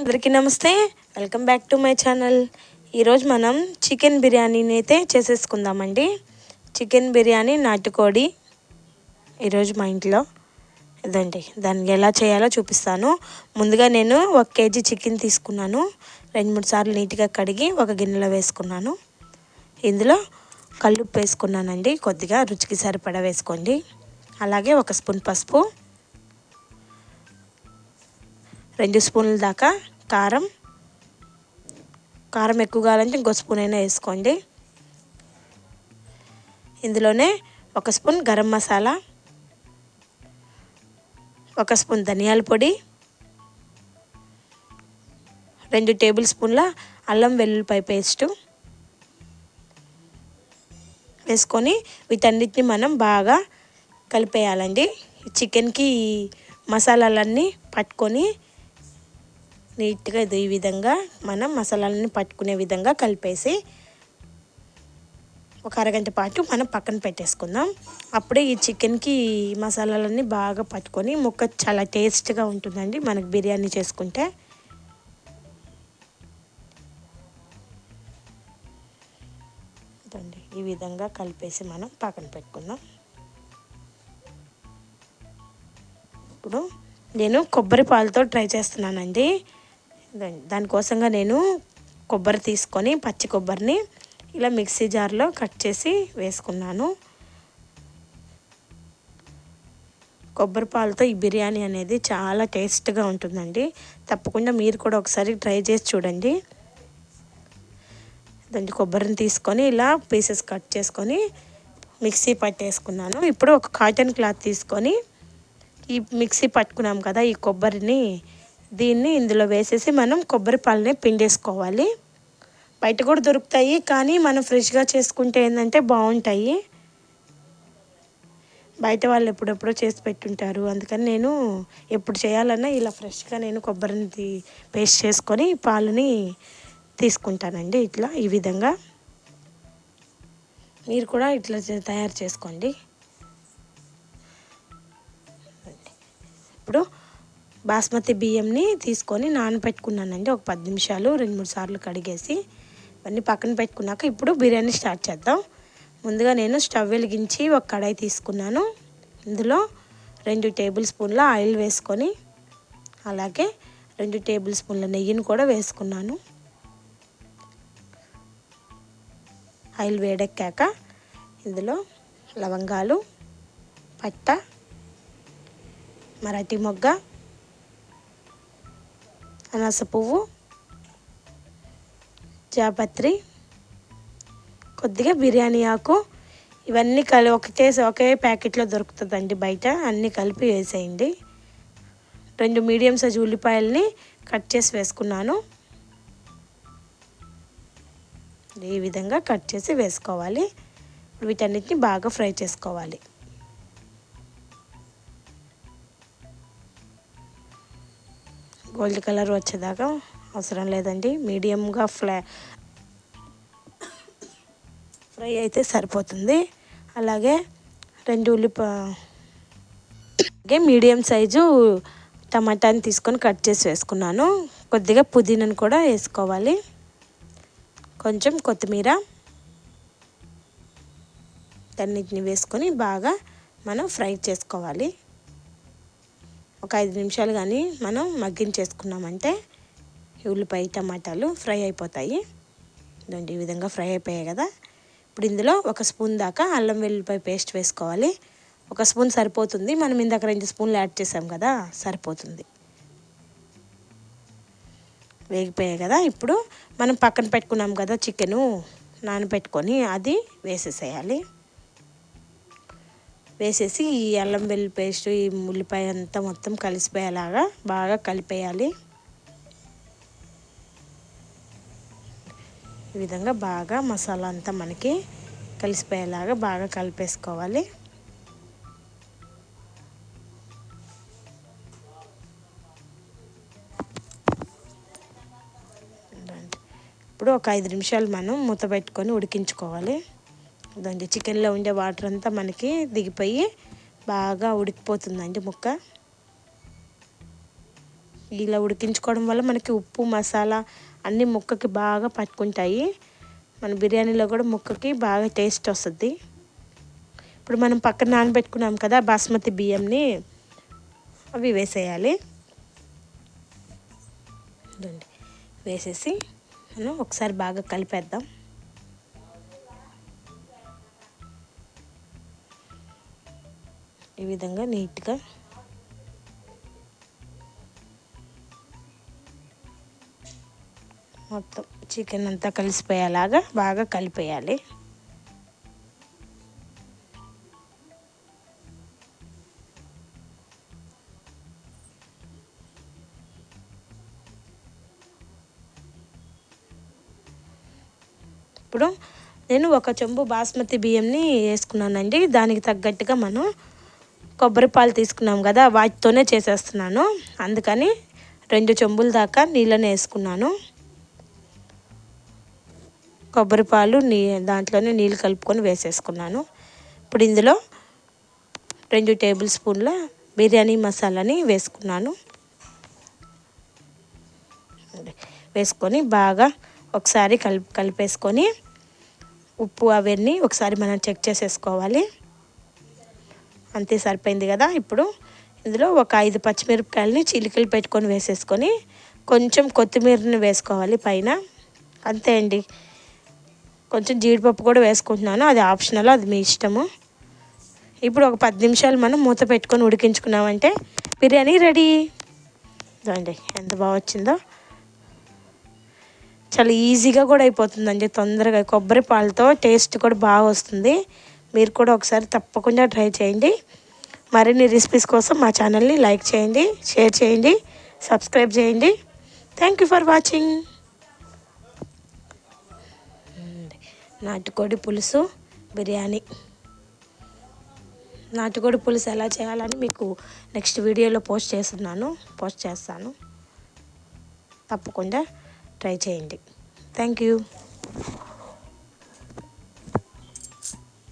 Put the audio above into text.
అందరికీ నమస్తే. Welcome back to my channel. ఈరోజు మనం చికెన్ బిర్యానీని అయితే చేసేసుకుందామండి. చికెన్ బిర్యానీ నాటుకోడి ఈరోజు మా ఇంట్లో. ఇదండి దాన్ని ఎలా చేయాలో చూపిస్తాను. ముందుగా నేను ఒక కేజీ చికెన్ తీసుకున్నాను. రెండు మూడు సార్లు నీట్గా కడిగి ఒక గిన్నెలో వేసుకున్నాను. ఇందులో కల్లుప్పు వేసుకున్నానండి. కొద్దిగా రుచికి సరిపడా వేసుకోండి. అలాగే ఒక స్పూన్ పసుపు. రెండు స్పూన్ల దాకా కారం. కారం ఎక్కువ కావాలంటే ఇంకో స్పూన్ అయినా వేసుకోండి. ఇందులోనే ఒక స్పూన్ గరం మసాలా ఒక స్పూన్ ధనియాల పొడి రెండు టేబుల్ స్పూన్ల అల్లం వెల్లుల్లిపాయ పేస్టు వేసుకొని వీటన్నిటిని మనం బాగా కలిపేయాలండి. చికెన్కి మసాలాలన్నీ పట్టుకొని నీట్గా ఈ విధంగా మనం మసాలాలని పట్టుకునే విధంగా కలిపేసి ఒక అరగంట పాటు మనం పక్కన పెట్టేసుకుందాం. అప్పుడే ఈ చికెన్కి మసాలాలన్నీ బాగా పట్టుకొని ముక్క చాలా టేస్ట్గా ఉంటుందండి మనకు బిర్యానీ చేసుకుంటే. ఈ విధంగా కలిపేసి మనం పక్కన పెట్టుకుందాం. ఇప్పుడు నేను కొబ్బరి పాలతో ట్రై చేస్తున్నానండి. దానికోసంగా నేను కొబ్బరి తీసుకొని పచ్చి కొబ్బరిని ఇలా మిక్సీ జార్లో కట్ చేసి వేసుకున్నాను. కొబ్బరి పాలతో ఈ బిర్యానీ అనేది చాలా టేస్ట్గా ఉంటుందండి. తప్పకుండా మీరు కూడా ఒకసారి ట్రై చేసి చూడండి. దాన్ని కొబ్బరిని తీసుకొని ఇలా పీసెస్ కట్ చేసుకొని మిక్సీ పట్టేసుకున్నాను. ఇప్పుడు ఒక కాటన్ క్లాత్ తీసుకొని ఈ మిక్సీ పట్టుకున్నాం కదా ఈ కొబ్బరిని దీన్ని ఇందులో వేసేసి మనం కొబ్బరి పాలని పిండేసుకోవాలి. బయట కూడా దొరుకుతాయి కానీ మనం ఫ్రెష్గా చేసుకుంటే ఏంటంటే బాగుంటాయి. బయట వాళ్ళు ఎప్పుడెప్పుడో చేసి పెట్టుంటారు. అందుకని నేను ఎప్పుడు చేయాలన్నా ఇలా ఫ్రెష్గా నేను కొబ్బరిని పేస్ట్ చేసుకొని పాలని తీసుకుంటానండి ఇట్లా ఈ విధంగా. మీరు కూడా ఇట్లా తయారు చేసుకోండి. ఇప్పుడు బాస్మతి బియ్యంని తీసుకొని నానబెట్టుకున్నానండి. ఒక పది నిమిషాలు రెండు మూడు సార్లు కడిగేసి ఇవన్నీ పక్కన పెట్టుకున్నాక ఇప్పుడు బిర్యానీ స్టార్ట్ చేద్దాం. ముందుగా నేను స్టవ్ వెలిగించి ఒక కడాయి తీసుకున్నాను. ఇందులో రెండు టేబుల్ స్పూన్ల ఆయిల్ వేసుకొని అలాగే రెండు టేబుల్ స్పూన్ల నెయ్యిని కూడా వేసుకున్నాను. ఆయిల్ వేడెక్కాక ఇందులో లవంగాలు పట్ట మరాఠీ మొగ్గ అనాస పువ్వు జాపత్రి కొద్దిగా బిర్యానీ ఆకు. ఇవన్నీ కలి ఒకటే ఒకే ప్యాకెట్లో దొరుకుతుందండి బయట. అన్నీ కలిపి వేసేయండి. రెండు మీడియం సైజ్ ఉల్లిపాయలని కట్ చేసి వేసుకున్నాను. ఈ విధంగా కట్ చేసి వేసుకోవాలి. వీటన్నిటిని బాగా ఫ్రై చేసుకోవాలి. గోల్డ్ కలర్ వచ్చేదాకా అవసరం లేదండి. మీడియంగా ఫ్లై ఫ్రై అయితే సరిపోతుంది. అలాగే రెండు ఉల్లిపా అలాగే మీడియం సైజు టమాటాని తీసుకొని కట్ చేసి వేసుకున్నాను. కొద్దిగా పుదీనాను కూడా వేసుకోవాలి. కొంచెం కొత్తిమీర అన్నిటిని వేసుకొని బాగా మనం ఫ్రై చేసుకోవాలి. ఒక ఐదు నిమిషాలు కానీ మనం మగ్గించేసుకున్నామంటే ఉల్లిపాయ టమాటాలు ఫ్రై అయిపోతాయి. ఇదండి ఈ విధంగా ఫ్రై అయిపోయాయి కదా. ఇప్పుడు ఇందులో ఒక స్పూన్ దాకా అల్లం వెల్లుల్లిపాయ పేస్ట్ వేసుకోవాలి. ఒక స్పూన్ సరిపోతుంది. మనం ఇందాక రెండు స్పూన్లు యాడ్ చేసాం కదా సరిపోతుంది. వేగిపోయాయి కదా. ఇప్పుడు మనం పక్కన పెట్టుకున్నాం కదా చికెను నానబెట్టుకొని అది వేసేసేయాలి. వేసేసి ఈ అల్లం వెల్లుల్లి పేస్ట్ ఈ ఉల్లిపాయ అంతా మొత్తం కలిసిపోయేలాగా బాగా కలిపేయాలి. ఈ విధంగా బాగా మసాలా అంతా మనకి కలిసిపోయేలాగా బాగా కలిపేసుకోవాలి. ఇప్పుడు ఒక ఐదు నిమిషాలు మనం మూత పెట్టుకొని ఉడికించుకోవాలి. దాని చికెన్లో ఉండే వాటర్ అంతా మనకి దిగిపోయి బాగా ఉడికిపోతుందండి ముక్క. ఇలా ఉడికించుకోవడం వల్ల మనకి ఉప్పు మసాలా అన్నీ ముక్కకి బాగా పట్టుకుంటాయి. మన బిర్యానీలో కూడా ముక్కకి బాగా టేస్ట్ వస్తుంది. ఇప్పుడు మనం పక్కన నానబెట్టుకున్నాం కదా బాస్మతి బియ్యంని అవి వేసేయాలి. వేసేసి మనం ఒకసారి బాగా కలిపేద్దాం. ఈ విధంగా నీట్గా మొత్తం చికెన్ అంతా కలిసిపోయేలాగా బాగా కలిపేయాలి. ఇప్పుడు నేను ఒక చెంబు బాస్మతి బియ్యంని వేసుకున్నానండి. దానికి తగ్గట్టుగా మనం కొబ్బరి పాలు తీసుకున్నాం కదా వాటితోనే చేసేస్తున్నాను. అందుకని రెండు చెంబుల దాకా నీళ్ళని వేసుకున్నాను. కొబ్బరి పాలు నీ దాంట్లోనే నీళ్ళు కలుపుకొని వేసేసుకున్నాను. ఇప్పుడు ఇందులో రెండు టేబుల్ స్పూన్ల బిర్యానీ మసాలాని వేసుకున్నాను. వేసుకొని బాగా ఒకసారి కలిపి కలిపేసుకొని ఉప్పు అవన్నీ ఒకసారి మనం చెక్ చేసేసుకోవాలి. అంతే సరిపోయింది కదా. ఇప్పుడు ఇందులో ఒక ఐదు పచ్చిమిరపకాయలని చిలికలు పెట్టుకొని వేసేసుకొని కొంచెం కొత్తిమీరని వేసుకోవాలి పైన. అంతే అండి. కొంచెం జీడిపప్పు కూడా వేసుకుంటున్నాను. అది ఆప్షనల్ అది మీ ఇష్టము. ఇప్పుడు ఒక పది నిమిషాలు మనం మూత పెట్టుకొని ఉడికించుకున్నామంటే బిర్యానీ రెడీ. అండి ఎంత బాగా వచ్చిందో. చాలా ఈజీగా కూడా అయిపోతుందండి తొందరగా. కొబ్బరి పాలతో టేస్ట్ కూడా బాగా వస్తుంది. మీరు కూడా ఒకసారి తప్పకుండా ట్రై చేయండి. మరిన్ని రెసిపీస్ కోసం మా ఛానల్ని లైక్ చేయండి షేర్ చేయండి సబ్స్క్రైబ్ చేయండి. థ్యాంక్ యూ ఫర్ వాచింగ్ నాటుకోడి పులుసు బిర్యానీ. నాటుకోడి పులుసు ఎలా చేయాలని మీకు నెక్స్ట్ వీడియోలో పోస్ట్ చేస్తున్నాను పోస్ట్ చేస్తాను. తప్పకుండా ట్రై చేయండి. Thank you